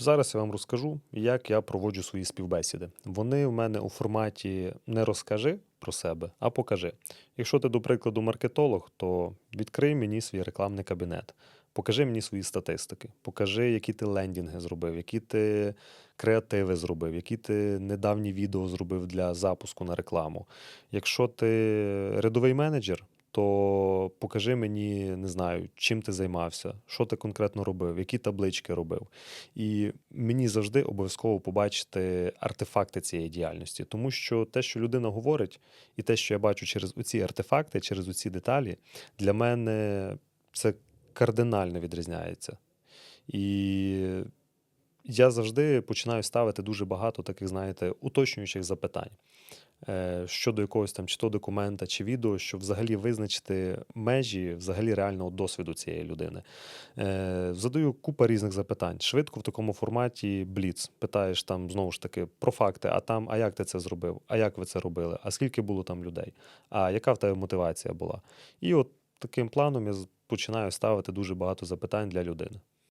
Зараз я вам розкажу, як я проводжу свої співбесіди. Вони в мене у форматі не розкажи про себе, а покажи. Якщо ти, до прикладу, маркетолог, то відкрий мені свій рекламний кабінет. Покажи мені свої статистики, покажи, які ти лендінги зробив, які ти креативи зробив, які ти недавні відео зробив для запуску на рекламу. Якщо ти рядовий менеджер, то покажи мені, не знаю, чим ти займався, що ти конкретно робив, які таблички робив. І мені завжди обов'язково побачити артефакти цієї діяльності, тому що те, що людина говорить, і те, що я бачу через оці артефакти, через оці деталі, для мене це кардинально відрізняється. І я завжди починаю ставити дуже багато таких, знаєте, уточнюючих запитань е, щодо якогось там чи то документа, чи відео, щоб взагалі визначити межі взагалі реального досвіду цієї людини. Е, Задаю купа різних запитань. Швидко в такому форматі бліц. Питаєш там знову ж таки про факти, а там, а як ти це зробив? А як ви це робили? А скільки було там людей? А яка в тебе мотивація була? І от таким планом я починаю ставити дуже багато запитань для людини.